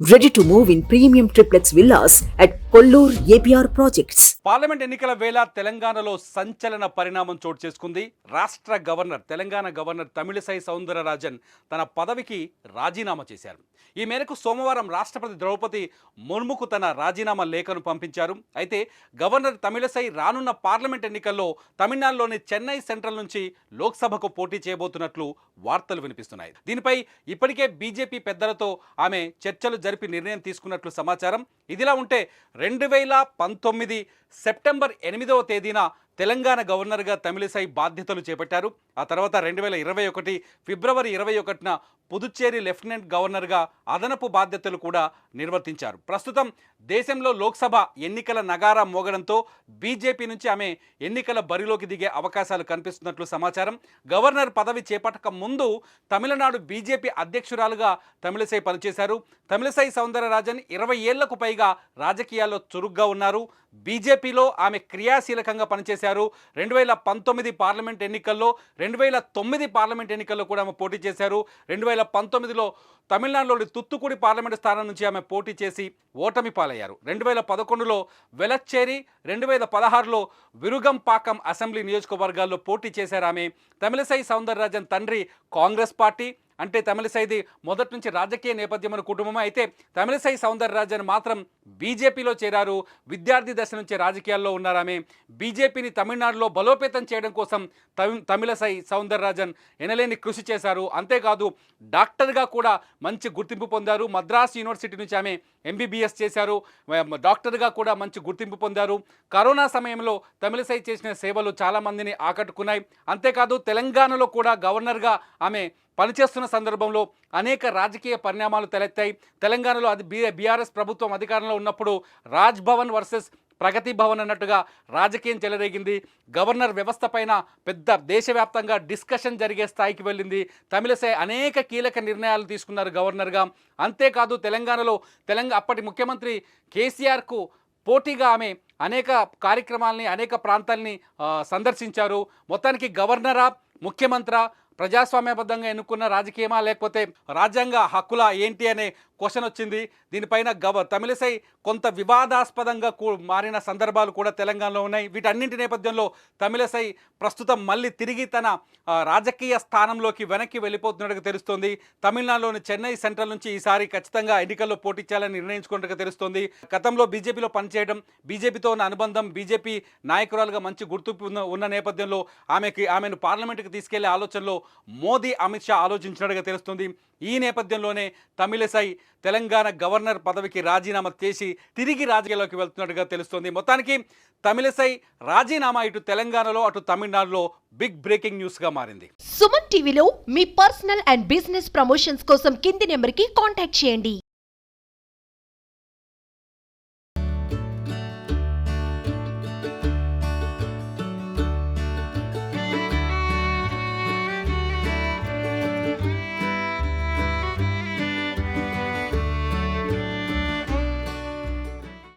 Ready to move in premium triplex villas at Kolluru APR projects. Parliament ఎన్నికల వేళ తెలంగాణలో సంచలన పరిణామం చోటు చేసుకుంది. రాష్ట్ర గవర్నర్ తెలంగాణ గవర్నర్ తమిళిసై సౌందరరాజన్ తన పదవికి రాజీనామా చేశారు. ఈ మేరకు సోమవారం రాష్ట్రపతి ద్రౌపది ముర్ముకు తన రాజీనామా లేఖను పంపించారు. అయితే గవర్నర్ తమిళసై రానున్న పార్లమెంట్ ఎన్నికల్లో తమిళనాడులోని చెన్నై సెంట్రల్ నుంచి లోక్సభకు పోటీ చేయబోతున్నట్లు వార్తలు వినిపిస్తున్నాయి. దీనిపై ఇప్పటికే బీజేపీ పెద్దలతో ఆమె చర్చలు జరిపి నిర్ణయం తీసుకున్నట్లు సమాచారం. ఇదిలా ఉంటే రెండు వేల పంతొమ్మిది సెప్టెంబర్ ఎనిమిదవ తేదీన తెలంగాణ గవర్నర్గా తమిళిసై బాధ్యతలు చేపట్టారు. ఆ తర్వాత రెండు వేల ఇరవై ఒకటి ఫిబ్రవరి ఇరవై ఒకటిన పుదుచ్చేరి లెఫ్టినెంట్ గవర్నర్గా అదనపు బాధ్యతలు కూడా నిర్వర్తించారు. ప్రస్తుతం దేశంలో లోక్సభ ఎన్నికల నగారా మోగడంతో బీజేపీ నుంచి ఆమె ఎన్నికల బరిలోకి దిగే అవకాశాలు కనిపిస్తున్నట్లు సమాచారం. గవర్నర్ పదవి చేపట్టక ముందు తమిళనాడు బీజేపీ అధ్యక్షురాలుగా తమిళసై పనిచేశారు. తమిళసై సౌందరరాజన్ ఇరవై ఏళ్ళకు పైగా రాజకీయాల్లో చురుగ్గా ఉన్నారు. బీజేపీలో ఆమె క్రియాశీలకంగా పనిచేశారు. రెండు వేల పంతొమ్మిది పార్లమెంట్ ఎన్నికల్లో రెండు వేల తొమ్మిది పార్లమెంట్ ఎన్నికల్లో కూడా ఆమె పోటీ చేశారు. రెండు వేల పంతొమ్మిదిలో తమిళనాడులోని తుత్తుకుడి పార్లమెంటు స్థానం నుంచి ఆమె పోటీ చేసి ఓటమి పాలయ్యారు. రెండు వేల పదకొండులో వెలచ్చేరి రెండు వేల పదహారులో విరుగంపాకం అసెంబ్లీ నియోజకవర్గాల్లో పోటీ చేశారు ఆమె. తమిళసై సౌందరరాజన్ తండ్రి కాంగ్రెస్ పార్టీ అంటే తమిళసైది మొదటి నుంచి రాజకీయ నేపథ్యం కుటుంబమే అయితే తమిళసై సౌందరరాజన్ మాత్రం బీజేపీలో చేరారు. విద్యార్థి దశ నుంచి రాజకీయాల్లో ఉన్నారు ఆమె బీజేపీని తమిళనాడులో బలోపేతం చేయడం కోసం తమి తమిళసై సౌందరరాజన్ ఎనలేని కృషి చేశారు. అంతేకాదు డాక్టర్గా కూడా మంచి గుర్తింపు పొందారు. మద్రాస్ యూనివర్సిటీ నుంచి ఆమె ఎంబీబీఎస్ చేశారు. డాక్టర్గా కూడా మంచి గుర్తింపు పొందారు. కరోనా సమయంలో తమిళసై చేసిన సేవలు చాలామందిని ఆకట్టుకున్నాయి. అంతేకాదు తెలంగాణలో కూడా గవర్నర్గా ఆమె పనిచేస్తున్న సందర్భంలో అనేక రాజకీయ పరిణామాలు తలెత్తాయి. తెలంగాణలో అది బీ బీఆర్ఎస్ ప్రభుత్వం అధికారంలో ఉన్నప్పుడు రాజ్ భవన్ వర్సెస్ ప్రగతి భవన్ అన్నట్టుగా రాజకీయం చెలరేగింది. గవర్నర్ వ్యవస్థ పైన పెద్ద దేశవ్యాప్తంగా డిస్కషన్ జరిగే స్థాయికి వెళ్ళింది. తమిళసై అనేక కీలక నిర్ణయాలు తీసుకున్నారు గవర్నర్గా. అంతేకాదు తెలంగాణలో తెలంగాణ అప్పటి ముఖ్యమంత్రి కేసీఆర్కు పోటీగా ఆమె అనేక కార్యక్రమాలని అనేక ప్రాంతాలని సందర్శించారు. మొత్తానికి గవర్నరా ముఖ్యమంత్రా ప్రజాస్వామ్యబద్ధంగా ఎన్నుకున్న రాజకీయమా లేకపోతే రాజ్యాంగ హక్కుల ఏంటి అనే క్వశ్చన్ వచ్చింది. దీనిపైన గవ తమిళసై కొంత వివాదాస్పదంగా కూ మారిన సందర్భాలు కూడా తెలంగాణలో ఉన్నాయి. వీటన్నింటి నేపథ్యంలో తమిళసై ప్రస్తుతం మళ్ళీ తిరిగి తన రాజకీయ స్థానంలోకి వెనక్కి వెళ్ళిపోతున్నట్టుగా తెలుస్తోంది. తమిళనాడులోని చెన్నై సెంట్రల్ నుంచి ఈసారి ఖచ్చితంగా ఎన్నికల్లో పోటీ చేయాలని నిర్ణయించుకున్నట్టుగా తెలుస్తోంది. గతంలో బీజేపీలో పనిచేయడం బీజేపీతో ఉన్న అనుబంధం బీజేపీ నాయకురాలుగా మంచి గుర్తింపు ఉన్న ఉన్న నేపథ్యంలో ఆమెకి ఆమెను పార్లమెంటుకి తీసుకెళ్ళే ఆలోచనలో మోదీ అమిత్ షా ఆలోచించినట్టుగా తెలుస్తుంది. ఈ నేపథ్యంలోనే తమిళసై తెలంగాణ గవర్నర్ పదవికి రాజీనామా చేసి తిరిగి రాజకీయాల్లోకి వెళ్తున్నట్టుగా తెలుస్తుంది. మొత్తానికి తమిళసై రాజీనామా ఇటు తెలంగాణలో అటు తమిళనాడులో బిగ్ బ్రేకింగ్ న్యూస్గా మారింది. సుమన్ టీవీలో మీ పర్సనల్ అండ్ బిజినెస్ ప్రమోషన్స్ కోసం కింది నెంబర్కి కాంటాక్ట్ చేయండి.